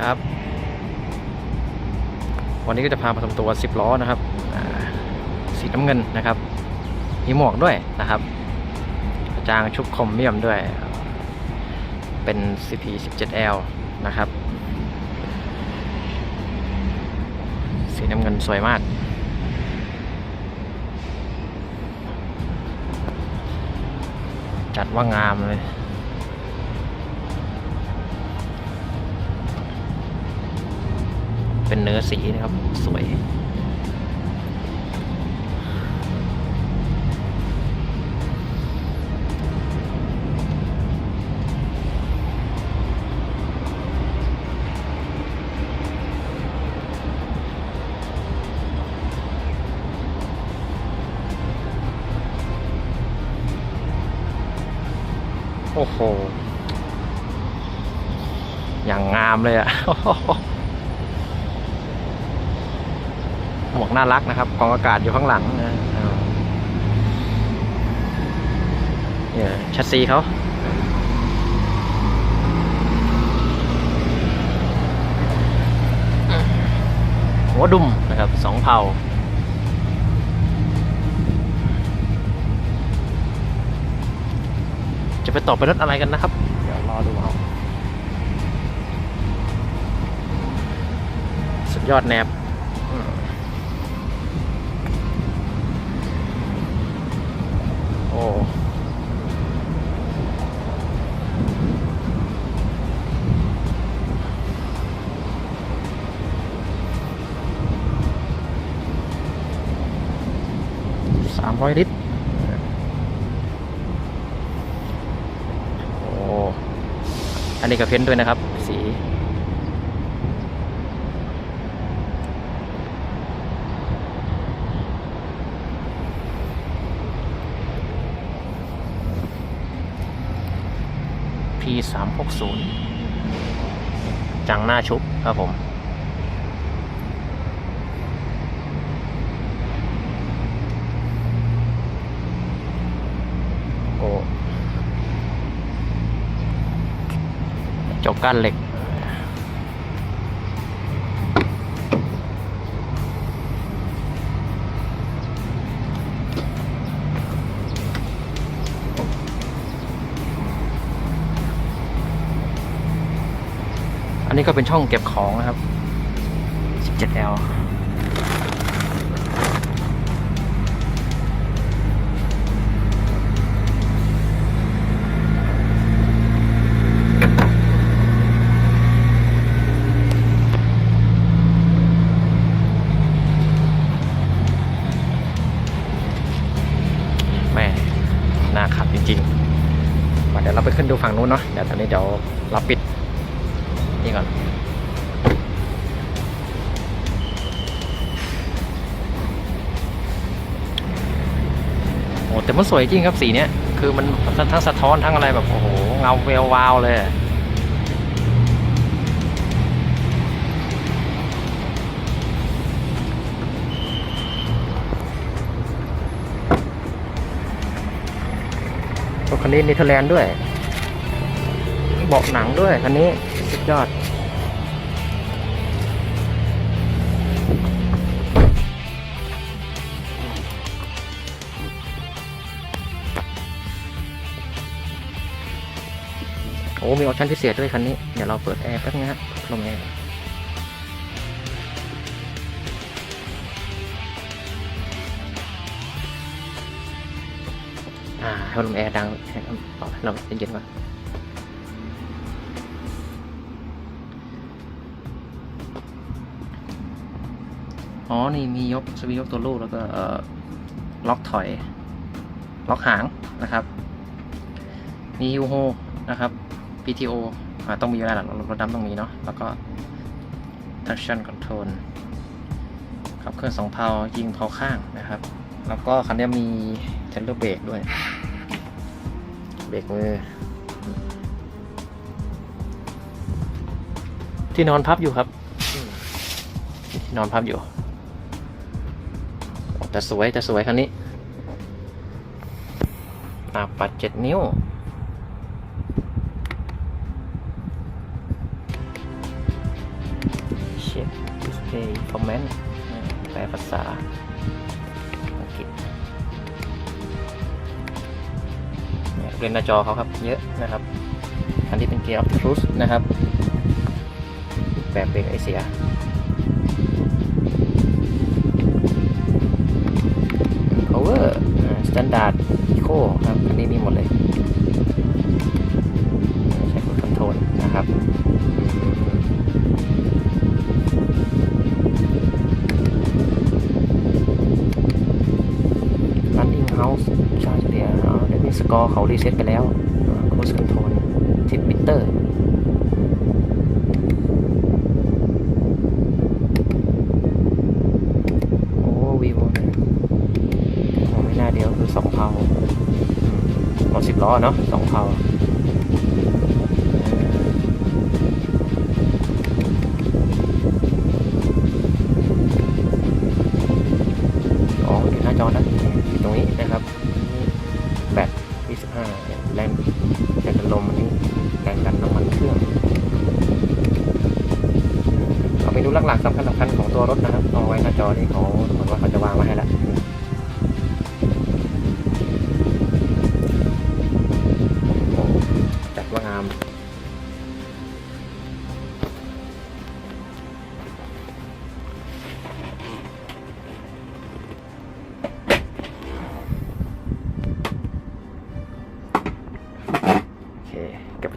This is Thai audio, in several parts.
ครับ วันนี้ก็จะพามาทำตัว 10 ล้อนะครับสีน้ำเงินนะครับ มีหมวกด้วยนะครับจางชุบคอมเมียมด้วย เป็น CP 17L นะครับ สีน้ำเงินสวยมากจัดว่างามเลย เป็นเนื้อสีนะครับ สวย โอ้โห อย่างงามเลยอะ หมวกน่ารักนะครับกองอากาศอยู่ข้างหลังนะเนี่ยชัดซีเขาหัวดุมนะครับสองเผาจะไปต่อไปรถอะไรกันนะครับ เดี๋ยวรอดูเอาสุดยอดแนบอืม โอ้สามร้อยลิตรโอ้อันนี้ก็เพ้นท์ด้วยนะครับ สี P สามหกศูนย์จังหน้าชุบครับผม โอ้จกกั้นเหล็ก ก็เป็นช่องเก็บของนะครับ 17L แม่น่าขับจริงๆมาเดี๋ยวเราไปขึ้นดูฝั่งนู้นเนาะ เดี๋ยวตอนนี้เดี๋ยวเราปิด นี่ก่อน โอ้แต่มันสวยจริงครับสีเนี้ย คือมันทั้งสะท้อนทั้งอะไรแบบโอ้โหเงาเวววาวเลยรถคันนี้เนเธอร์แลนด์ด้วย เบาะหนังด้วยคันนี้ ยอดโอ้ มีออปชั่นพิเศษด้วยคันนี้ เดี๋ยวเราเปิดแอร์แป๊บนึงฮะลมแอร์อ่าให้ลมแอร์ดังให้ต่อเราเย็นๆก่อน อ๋อ นี่มียกสวิตช์ยกตัวลูกแล้วก็เอ่อล็อกถอย ล็อกหางนะครับ มีฮิวโฮนะครับ PTO อ่าต้องมีอยู่แล้วล่ะรถดำต้องมีเนาะ แล้วก็ traction control ขับเคลื่อนสองเพายิงเพาข้างนะครับ แล้วก็คันนี้มีเทเลอร์เบรกด้วย เบรกมือ ที่นอนพับอยู่ครับ ที่นอนพับอยู่ แต่สวยแต่สวยคันนี้หนาปัดเจ็ดนิ้ว Play Performance แปลภาษาอังกฤษเนี่ยเรียนหน้าจอเขาครับ เยอะนะครับ อันนี้เป็นเกียร์ of truth นะครับ แบบเบรกไอเสีย power อ่า standard eco ครับ อันนี้มีหมดเลย ใช้กดคอนโทรลนะครับ running house ชาร์จเดียเดี๋ยวนี้สกอร์เขารีเซ็ตไปแล้ว close control ทิปมิเตอร์ ล้อเนาะสองเพาอ๋ออยู่หน้าจอนะอยู่ตรงนี้นะครับแบต25เนี่ยแรงแรงดันลมอันนี้แรงดันน้ำมันเครื่องเอาเมนูหลักๆสำคัญสำคัญของตัวรถนะครับเอาไว้หน้าจอนี่เขาเหมือนว่าเขาจะวางมาให้แล้ว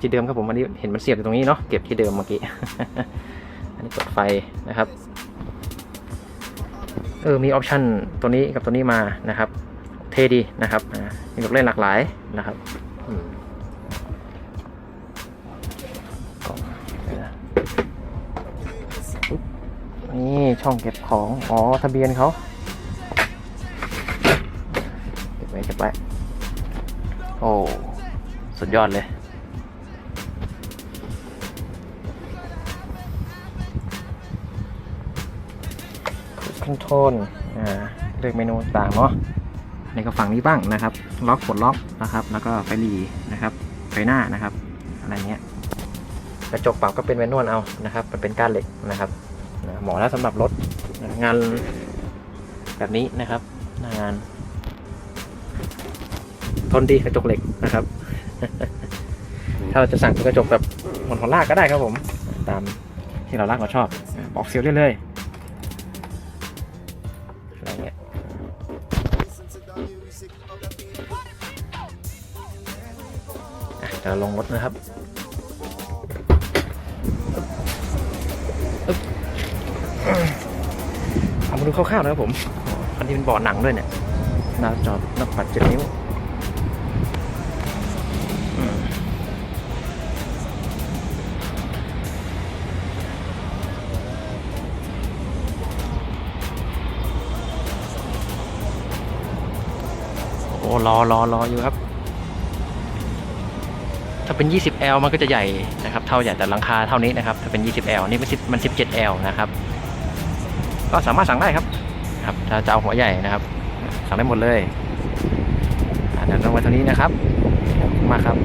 ที่เดิมครับผมอันนี้เห็นมันเสียบอยู่ตรงนี้เนาะเก็บที่เดิมเมื่อกี้ อันนี้กดไฟนะครับ เออมีออปชันตัวนี้กับตัวนี้มานะครับ เท่ดีนะครับอ่ามีลูกเล่นหลากหลายนะครับนี่ช่องเก็บของ อ๋อ ทะเบียนเขาเก็บไว้เก็บไว้โอ้ สุดยอดเลย คอนโทรลอ่าเลือกเมนูต่างเนาะในก็ฝั่งนี้บ้างนะครับ ล็อกปลดล็อกนะครับ แล้วก็ไฟหลีนะครับไฟหน้านะครับ อะไรเงี้ยกระจกปรับก็เป็นแมนนวลเอานะครับ มันเป็นก้านเหล็กนะครับเหมาะแล้วสำหรับรถงานแบบนี้นะครับงาน ทนดีกระจกเหล็กนะครับ ถ้าเราจะสั่งเป็นกระจกแบบหมอนของลากก็ได้ครับผม ตามที่เราลากเราชอบบอกเซลเรื่อย อะเดี๋ยวเราลงรถนะครับเอามาดูคร่าวๆนะครับผม อันนี้เป็นเบาะหนังด้วยเนี่ยหน้าจอหน้าปัดเจ็ดนิ้วโอ้รอรอรออยู่ครับ ถ้าเป็น 20L มันก็จะใหญ่นะครับ เท่าใหญ่แต่หลังคาเท่านี้นะครับ ถ้าเป็น 20L นี่มัน10มัน 17L นะครับ ก็สามารถสั่งได้ครับครับ ถ้าจะเอาหัวใหญ่นะครับ สั่งได้หมดเลยอะเดี๋ยวเราไว้เท่านี้นะครับ มากครับ